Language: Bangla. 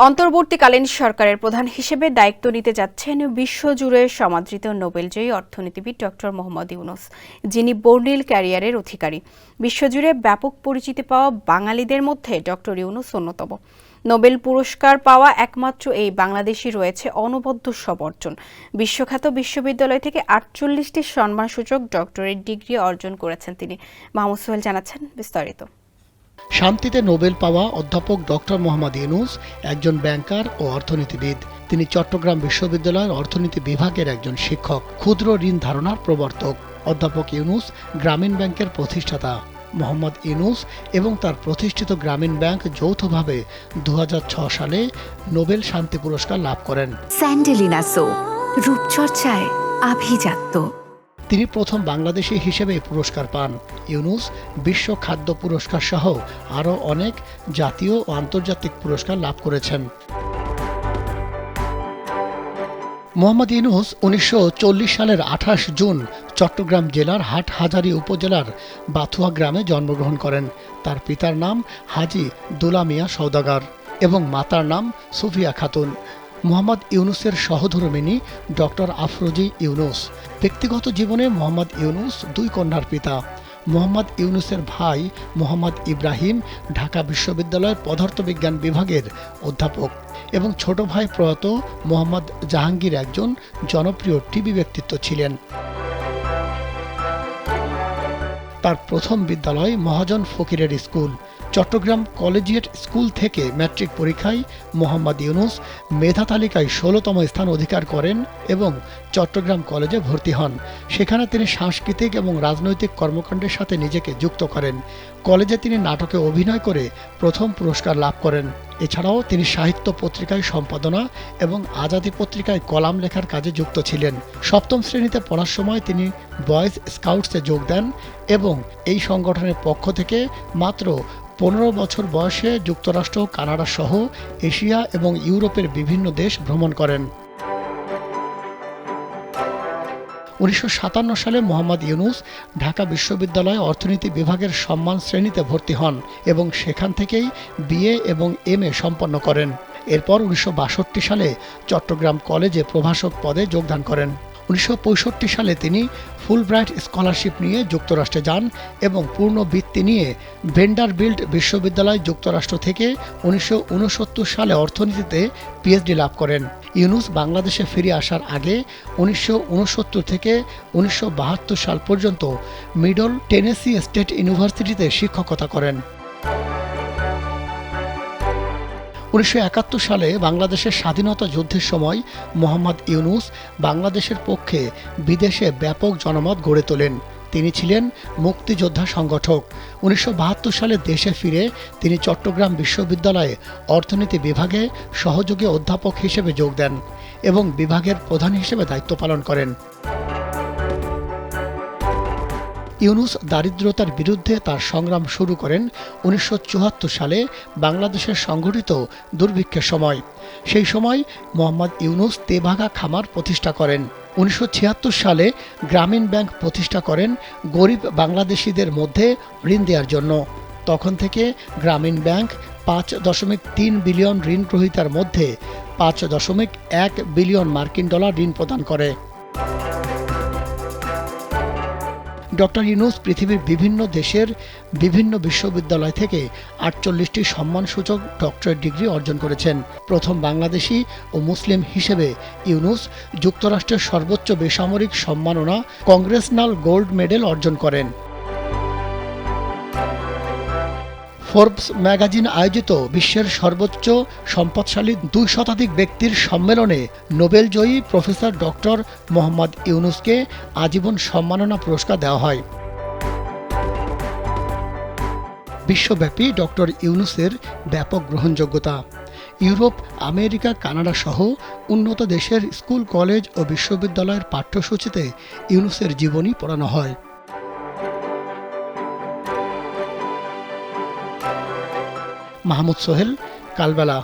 অন্তর্বর্তীকালীন সরকারের প্রধান হিসেবে দায়িত্ব নিতে যাচ্ছেন বিশ্বজুড়ে সমাদৃত নোবেলজয়ী অর্থনীতিবিদ ডক্টর মোহাম্মদ ইউনুস, যিনি বর্ণিল ক্যারিয়ারের অধিকারী। বিশ্বজুড়ে ব্যাপক পরিচিতি পাওয়া বাঙালিদের মধ্যে ডক্টর ইউনুস অন্যতম। নোবেল পুরস্কার পাওয়া একমাত্র এই বাংলাদেশই রয়েছে অনবদ্য সব অর্জন। বিশ্বখ্যাত বিশ্ববিদ্যালয় থেকে আটচল্লিশটি সম্মানসূচক ডক্টরেট ডিগ্রি অর্জন করেছেন তিনি। মাহমুদ সোহেল জানাচ্ছেন বিস্তারিত। শান্তিতে নোবেল পাওয়া অধ্যাপক ডক্টর মোহাম্মদ ইউনুস একজন ব্যাংকার ও অর্থনীতিবিদ। তিনি চট্টগ্রাম বিশ্ববিদ্যালয়ের অর্থনীতি বিভাগের একজন শিক্ষক, ক্ষুদ্র ঋণ ধারণার প্রবর্তক। অধ্যাপক ইউনুস গ্রামীণ ব্যাংকের প্রতিষ্ঠাতা। মোহাম্মদ ইউনুস এবং তার প্রতিষ্ঠিত গ্রামীণ ব্যাংক যৌথভাবে দু সালে নোবেল শান্তি পুরস্কার লাভ করেন। স্যান্ডেলিনা সো, রূপচর্চায় আভিজাত্য। তিনি প্রথম বাংলাদেশি হিসেবে পুরস্কার পান। ইউনুস বিশ্ব খাদ্য পুরস্কার সহ আরও অনেক জাতীয় ও আন্তর্জাতিক পুরস্কার লাভ করেছেন। মোহাম্মদ ইউনুস উনিশশো চল্লিশ সালের আঠাশ জুন চট্টগ্রাম জেলার হাটহাজারী উপজেলার বাথুয়া গ্রামে জন্মগ্রহণ করেন। তার পিতার নাম হাজি দুলা মিয়া সওদাগার এবং মাতার নাম সুফিয়া খাতুন। মোহাম্মদ ইউনুসের সহধর্মিনী ডক্টর আফরোজি ইউনুস। ব্যক্তিগত জীবনে মোহাম্মদ ইউনুস দুই কন্যার পিতা। মোহাম্মদ ইউনুসের ভাই মোহাম্মদ ইব্রাহিম ঢাকা বিশ্ববিদ্যালয়ের পদার্থবিজ্ঞান বিভাগের অধ্যাপক এবং ছোট ভাই প্রয়াত মোহাম্মদ জাহাঙ্গীর একজন জনপ্রিয় টিভি ব্যক্তিত্ব ছিলেন। তার প্রথম বিদ্যালয় মহাজন ফকিরের স্কুল। চট্টগ্রাম কলেজিয়েট স্কুল থেকে ম্যাট্রিক পরীক্ষায় মোহাম্মদ ইউনুস মেধা তালিকায় ষোলোতম স্থান অধিকার করেন এবং চট্টগ্রাম কলেজে ভর্তি হন। সেখানে তিনি সাংস্কৃতিক এবং রাজনৈতিক কর্মকাণ্ডের সাথে নিজেকে যুক্ত করেন। কলেজে তিনি নাটকে অভিনয় করে প্রথম পুরস্কার লাভ করেন। এছাড়াও তিনি সাহিত্য পত্রিকায় সম্পাদনা এবং আজাদি পত্রিকায় কলাম লেখার কাজে যুক্ত ছিলেন। সপ্তম শ্রেণীতে পড়ার সময় তিনি বয়েজ স্কাউটসে যোগ দেন এবং এই সংগঠনের পক্ষ থেকে মাত্র পনেরো বছর বয়সে যুক্তরাষ্ট্র, কানাডা সহ এশিয়া এবং ইউরোপের বিভিন্ন দেশ ভ্রমণ করেন। উনিশশো সাতান্ন সালে মোহাম্মদ ইউনুস ঢাকা বিশ্ববিদ্যালয়ে অর্থনীতি বিভাগের সম্মান শ্রেণীতে ভর্তি হন এবং সেখান থেকেই বিএ এবং এম এ সম্পন্ন করেন। এরপর উনিশশো বাষট্টি সালে চট্টগ্রাম কলেজে প্রভাষক পদে যোগদান করেন। উনিশশো পঁয়ষট্টি সালে তিনি ফুলব্রাইট স্কলারশিপ নিয়ে যুক্তরাষ্ট্রে যান এবং পূর্ণ বৃত্তি নিয়ে ভেন্ডারবিল্ট বিশ্ববিদ্যালয় যুক্তরাষ্ট্র থেকে উনিশশো উনসত্তর সালে অর্থনীতিতে পিএইচডি লাভ করেন। ইউনুস বাংলাদেশে ফিরে আসার আগে উনিশশো উনসত্তর থেকে উনিশশো বাহাত্তর সাল পর্যন্ত মিডল টেনেসি স্টেট ইউনিভার্সিটিতে শিক্ষকতা করেন। উনিশশো একাত্তর সালে বাংলাদেশের স্বাধীনতা যুদ্ধের সময় মোহাম্মদ ইউনুস বাংলাদেশের পক্ষে বিদেশে ব্যাপক জনমত গড়ে তোলেন। তিনি ছিলেন মুক্তিযোদ্ধা সংগঠক। উনিশশো বাহাত্তর সালে দেশে ফিরে তিনি চট্টগ্রাম বিশ্ববিদ্যালয়ে অর্থনীতি বিভাগে সহযোগী অধ্যাপক হিসেবে যোগ দেন এবং বিভাগের প্রধান হিসেবে দায়িত্ব পালন করেন। ইউনুস দারিদ্রতার বিরুদ্ধে তার সংগ্রাম শুরু করেন উনিশশো চুয়াত্তর সালে বাংলাদেশের সংঘটিত দুর্ভিক্ষের সময়। সেই সময় মোহাম্মদ ইউনুস তেভাগা খামার প্রতিষ্ঠা করেন। উনিশশো ছিয়াত্তর সালে গ্রামীণ ব্যাংক প্রতিষ্ঠা করেন গরিব বাংলাদেশিদের মধ্যে ঋণ দেওয়ার জন্য। তখন থেকে গ্রামীণ ব্যাংক পাঁচ দশমিক তিন বিলিয়ন ঋণ গ্রহীতার মধ্যে পাঁচ দশমিক এক বিলিয়ন মার্কিন ডলার ঋণ প্রদান করে। ডক্টর ইউনুস পৃথিবীর বিভিন্ন দেশের বিভিন্ন বিশ্ববিদ্যালয় থেকে আটচল্লিশটি সম্মানসূচক ডক্টরেট ডিগ্রি অর্জন করেছেন। প্রথম বাংলাদেশি ও মুসলিম হিসেবে ইউনুস যুক্তরাষ্ট্রের সর্বোচ্চ বেসামরিক সম্মাননা কংগ্রেসনাল গোল্ড মেডেল অর্জন করেন। ফোর্বস ম্যাগাজিন আয়োজিত বিশ্বের সর্বোচ্চ সম্পদশালী দুই শতাধিক ব্যক্তির সম্মেলনে নোবেলজয়ী প্রফেসর ডক্টর মোহাম্মদ ইউনুসকে আজীবন সম্মাননা পুরস্কার দেওয়া হয়। বিশ্বব্যাপী ডক্টর ইউনুসের ব্যাপক গ্রহণযোগ্যতা। ইউরোপ, আমেরিকা, কানাডা সহ উন্নত দেশের স্কুল, কলেজ ও বিশ্ববিদ্যালয়ের পাঠ্যসূচিতে ইউনুসের জীবনী পড়ানো হয়। মাহমুদ সোহেল কালবেলা